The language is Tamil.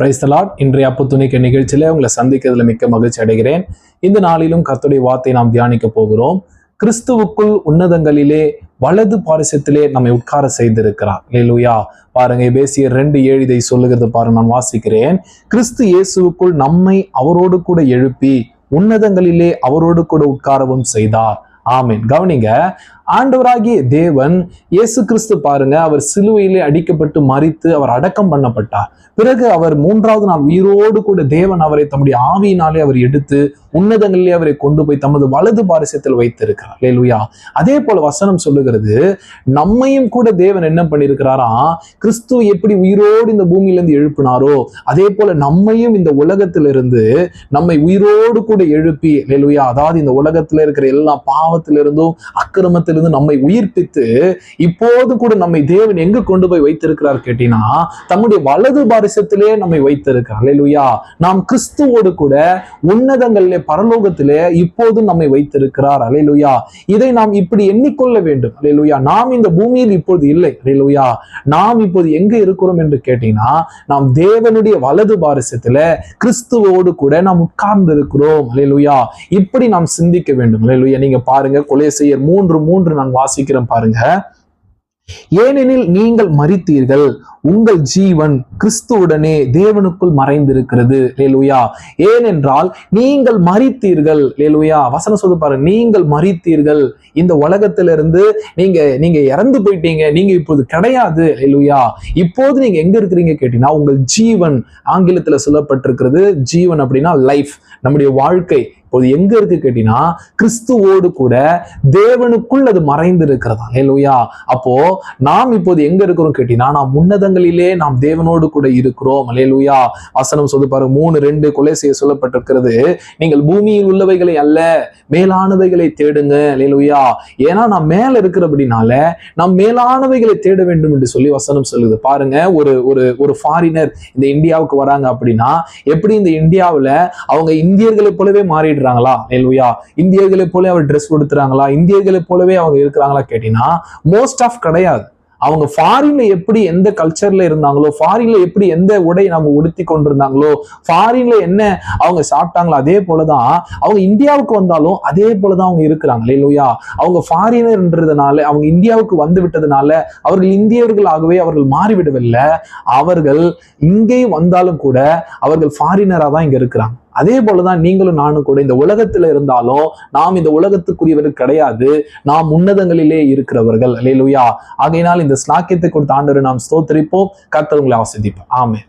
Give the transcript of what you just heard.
பிரைஸ்தலாட் இன்றைய அப்பு துணிக்க நிகழ்ச்சியில உங்களை சந்திக்கிறதுல மிக்க மகிழ்ச்சி அடைகிறேன். இந்த நாளிலும் கத்துடைய வார்த்தை நாம் தியானிக்க போகிறோம். கிறிஸ்துவுக்குள் உன்னதங்களிலே வலது பாரிசத்திலே நம்மை உட்கார செய்திருக்கிறார். லேலுயா பாருங்க பேசிய ரெண்டு ஏழு இதை சொல்லுகிறது பாருங்க நான் வாசிக்கிறேன். கிறிஸ்து இயேசுவுக்குள் நம்மை அவரோடு கூட எழுப்பி உன்னதங்களிலே அவரோடு கூட உட்காரவும் செய்தார். ஆமீன். கவனிங்க ஆண்டவராகிய தேவன் இயேசு கிறிஸ்து பாருங்க அவர் சிலுவையிலே அடிக்கப்பட்டு மறித்து அவர் அடக்கம் பண்ணப்பட்டார். பிறகு அவர் மூன்றாவது நாள் உயிரோடு கூட தேவன் அவரை தம்முடைய ஆவியினாலே அவர் எடுத்து உன்னதங்களிலே அவரை கொண்டு போய் தமது வலது பாரிசத்தில் வைத்திருக்கிறார். லேலுயா அதே போல வசனம் சொல்லுகிறது நம்மையும் கூட தேவன் என்ன பண்ணியிருக்கிறாரா? கிறிஸ்து எப்படி உயிரோடு இந்த பூமியிலிருந்து எழுப்பினாரோ அதே போல நம்மையும் இந்த உலகத்திலிருந்து நம்மை உயிரோடு கூட எழுப்பி லேலுயா அதாவது இந்த உலகத்துல இருக்கிற எல்லா பாவத்திலிருந்தும் அக்கிரமத்திலிருந்து நம்மை உயிர்ப்பித்து இப்போது கூட நம்மை தேவன் எங்கு கொண்டு போய் வைத்திருக்கிறார் கேட்டீங்கன்னா தம்முடைய வலது பாரிசத்திலே நம்மை வைத்திருக்கிறார். லேலுயா நாம் கிறிஸ்துவோடு கூட உன்னதங்களிலே பரலோகத்திலே இப்போதும் நம்மை வைத்திருக்கிறார். அலைலுயா இதை நாம் இப்படி எண்ணிக்கொள்ள வேண்டும். அலைலுயா நாம் இந்த பூமியில் இப்போது இல்லை. அலைலுயா நாம் இப்போது எங்க இருக்கிறோம் என்று கேட்டீங்கன்னா நாம் தேவனுடைய வலது பாரிசத்துல கிறிஸ்துவோடு கூட நாம் உட்கார்ந்து இருக்கிறோம் அலைலுயா இப்படி நாம் சிந்திக்க வேண்டும். அலைலுயா நீங்க பாருங்க கொலை செய்யர் மூன்று மூன்று நான் வாசிக்கிறேன் பாருங்க. ஏனெனில் நீங்கள் மறித்தீர்கள் உங்கள் ஜீவன் கிறிஸ்துவுடனே தேவனுக்குள் மறைந்திருக்கிறது. லேலுயா ஏனென்றால் நீங்கள் மறித்தீர்கள் லேலுயா வசனம் சொல்லு பாருங்க நீங்கள் மறித்தீர்கள் இந்த உலகத்திலிருந்து நீங்க நீங்க இறந்து போயிட்டீங்க. நீங்க இப்போது கிடையாது. லேலுயா இப்போது நீங்க எங்க இருக்கிறீங்க கேட்டீங்கன்னா உங்கள் ஜீவன் ஆங்கிலத்துல சொல்லப்பட்டிருக்கிறது. ஜீவன் அப்படின்னா லைஃப் நம்முடைய வாழ்க்கை. இப்போது எங்க இருக்கு கேட்டீங்கன்னா கிறிஸ்துவோடு கூட தேவனுக்குள் அது மறைந்து இருக்கிறதா இல்லையா அப்போ நாம் இப்போது எங்க இருக்கிறோம் கேட்டீங்கன்னா நாம் உன்னதங்களிலே நாம் தேவனோடு கூட இருக்கிறோம். அலேலுயா வசனம் சொல்லு பாருங்க மூணு ரெண்டு கொலை செய்ய சொல்லப்பட்டிருக்கிறது. நீங்கள் பூமியில் உள்ளவைகளை அல்ல மேலானவைகளை தேடுங்க. அலேலுயா ஏன்னா நாம் மேல இருக்கிறபடினால நாம் மேலானவைகளை தேட வேண்டும் என்று சொல்லி வசனம் சொல்லுது. பாருங்க ஒரு ஒரு ஒரு ஃபாரினர் இந்த இந்தியாவுக்கு வராங்க அப்படின்னா எப்படி இந்த இந்தியாவில் அவங்க இந்தியர்களை போலவே மாறிடு மாறிடுறாங்களா லேலுயா இந்தியர்களை போல அவர் ட்ரெஸ் கொடுத்துறாங்களா இந்தியர்களை போலவே அவங்க இருக்கிறாங்களா கேட்டீங்கன்னா மோஸ்ட் ஆஃப் கிடையாது. அவங்க ஃபாரின்ல எப்படி எந்த கல்ச்சர்ல இருந்தாங்களோ ஃபாரின்ல எப்படி எந்த உடை நம்ம உடுத்தி கொண்டிருந்தாங்களோ ஃபாரின்ல என்ன அவங்க சாப்பிட்டாங்களோ அதே போலதான் அவங்க இந்தியாவுக்கு வந்தாலும் அதே போலதான் அவங்க இருக்கிறாங்க. இல்லையா அவங்க ஃபாரினர்ன்றதுனால அவங்க இந்தியாவுக்கு வந்து விட்டதுனால அவர்கள் இந்தியர்களாகவே அவர்கள் மாறிவிடவில்லை. அவர்கள் இங்கே வந்தாலும் கூட அவர்கள் ஃபாரினரா தான் இங்க இருக்கிறாங்க. அதே போலதான் நீங்களும் நானும் கூட இந்த உலகத்துல இருந்தாலும் நாம் இந்த உலகத்துக்குரியவர் கிடையாது. நாம் உன்னதங்களிலே இருக்கிறவர்கள். அல்லேலூயா ஆகையினால் இந்த ஸ்லாக்கியத்தை கொடுத்த ஆண்டவரை நாம் ஸ்தோத்திரிப்போம். கர்த்தர் உங்களை ஆமே